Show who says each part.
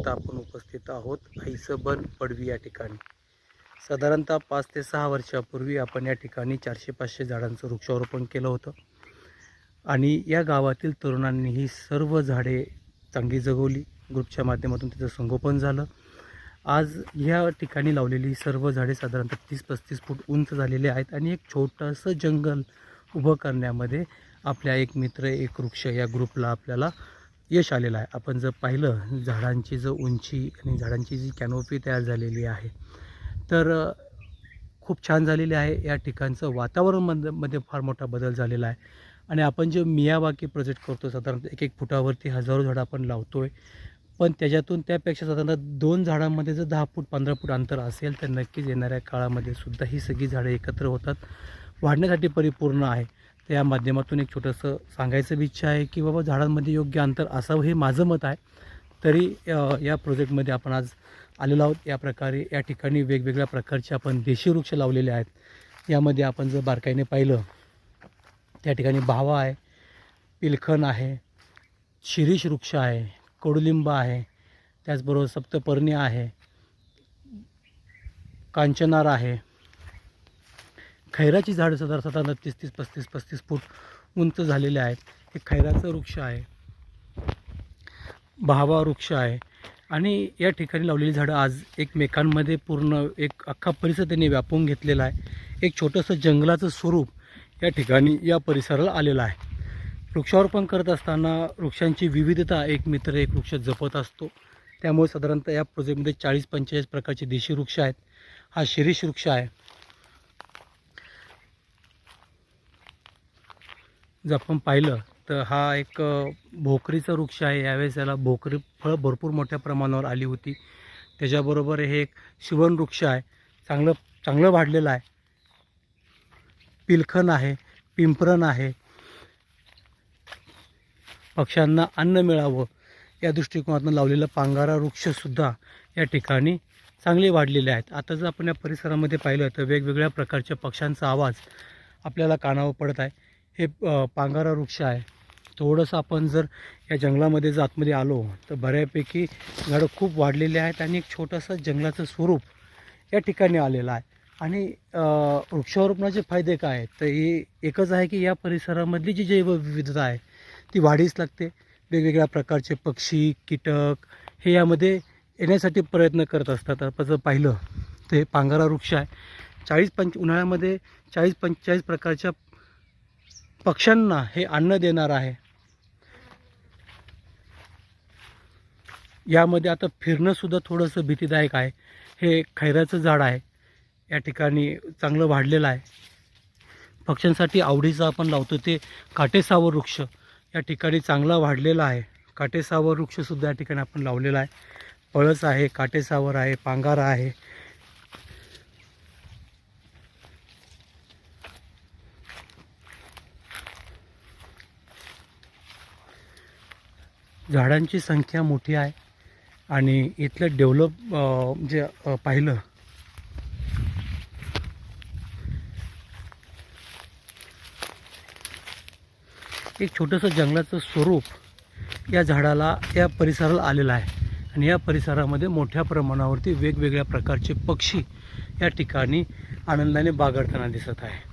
Speaker 1: आत्ता आपण उपस्थित आहोत ऐसबन पडवी या ठिकाणी. साधारणतः पाच ते सहा वर्षापूर्वी आपण या ठिकाणी चारशे पाचशे झाडांचं वृक्षारोपण केलं होतं. आणि या गावातील तरुणांनी ही सर्व झाडे चांगली जगवली. ग्रुपच्या माध्यमातून त्याचं संगोपन झालं. आज या ठिकाणी लावलेली सर्व झाडे साधारणतः तीस पस्तीस फूट उंच झालेले आहेत आणि एक छोटंसं जंगल उभं करण्यामध्ये आपल्या एक मित्र एक वृक्ष या ग्रुपला आपल्याला यश आलेलं आहे. आपण जर पाहिलं झाडांची जर उंची आणि झाडांची जी कॅनोपी तयार झालेली आहे तर खूप छान झालेली आहे. या ठिकाणचं वातावरणमध्ये मध्ये फार मोठा बदल झालेला आहे. आणि आपण जे मियावाकी प्रोजेक्ट करतो साधारणतः एक एक फुटावरती हजारो झाडं आपण लावतो आहे पण त्याच्यातून त्यापेक्षा साधारणतः दोन झाडांमध्ये जर दहा फूट पंधरा फूट अंतर असेल तर नक्कीच येणाऱ्या काळामध्ये सुद्धा ही सगळी झाडं एकत्र होतात. वाढण्यासाठी परिपूर्ण आहे. तर या माध्यमातून एक छोटंसं सांगायचं इच्छा आहे की बाबा झाडांमध्ये योग्य अंतर असावं हे माझं मत आहे. तरी या प्रोजेक्टमध्ये आपण आज आलेलो आहोत. या प्रकारे या ठिकाणी वेगवेगळ्या प्रकारचे आपण देशी वृक्ष लावलेले आहेत. यामध्ये आपण जर बारकाईने पाहिलं त्या ठिकाणी भावा आहे पिलखण आहे शिरीष वृक्ष आहे कडुलिंब आहे त्याचबरोबर सप्तपर्णी आहे कांचनार आहे खैराची झाडं साधारण साधारण तीस तीस पस्तीस पस्तीस फूट उंच झालेले आहेत. हे खैराचं वृक्ष आहे. भावा वृक्ष आहे. आणि या ठिकाणी लावलेली झाडं आज एकमेकांमध्ये पूर्ण एक अख्खा परिसर त्यांनी व्यापून घेतलेला आहे. एक छोटंसं जंगलाचं स्वरूप या ठिकाणी या परिसराला आलेलं आहे. वृक्षारोपण करत असताना वृक्षांची विविधता एक मित्र एक वृक्ष जपत असतो. त्यामुळे साधारणतः या प्रोजेक्टमध्ये चाळीस पंचेचाळीस प्रकारचे देशी वृक्ष आहेत. हा शिरीष वृक्ष आहे. जर आपण पाहिलं तर हा एक भोकरीचा वृक्ष आहे. यावेळेस याला भोकरी फळं भरपूर मोठ्या प्रमाणावर आली होती. त्याच्याबरोबर हे एक शिवण वृक्ष आहे. चांगलं चांगलं वाढलेलं आहे. पिलखण आहे पिंपरण आहे. पक्ष्यांना अन्न मिळावं. या दृष्टिकोनातून लावलेलं पांगारा वृक्षसुद्धा या ठिकाणी चांगले वाढलेले आहेत. आता जर आपण या परिसरामध्ये पाहिलं तर वेगवेगळ्या प्रकारच्या पक्ष्यांचा आवाज आपल्याला कानावर पडत आहे. हे पांगारा वृक्ष आहे. थोडंसं आपण जर या जंगलामध्ये जर आतमध्ये आलो तर बऱ्यापैकी झाडं खूप वाढलेली आहेत आणि एक छोटंसं जंगलाचं स्वरूप या ठिकाणी आलेलं आहे. आणि वृक्षारोपणाचे फायदे काय आहेत? तर हे एकच आहे की या परिसरामधली जी जैवविविधता आहे ती वाढीस लागते. वेगवेगळ्या प्रकारचे पक्षी कीटक हे यामध्ये येण्यासाठी प्रयत्न करत असतात. आपण जर पाहिलं तर हे पांगारा वृक्ष आहे. चाळीस पंच उन्हाळ्यामध्ये चाळीस पंचेचाळीस प्रकारच्या पक्ष्यांना हे अन्न देणार आहे. यामध्ये आता फिरणंसुद्धा थोडंसं भीतीदायक आहे. हे खैराचं झाड आहे. या ठिकाणी चांगलं वाढलेलं आहे. पक्ष्यांसाठी आवडीचं आपण लावतो ते काटेसावर वृक्ष या ठिकाणी चांगला वाढलेला आहे. काटेसावर वृक्षसुद्धा या ठिकाणी आपण लावलेला आहे. पळस आहे काटेसावर आहे पांगारा आहे. झाडांची संख्या मोठी आहे आणि इथलं डेव्हलप जे पाहिलं. एक छोटंसं जंगलाचं स्वरूप या झाडाला या परिसराला आलेलं आहे. आणि या परिसरामध्ये मोठ्या प्रमाणावरती वेगवेगळ्या प्रकारचे पक्षी या ठिकाणी आनंदाने बागडताना दिसत आहे.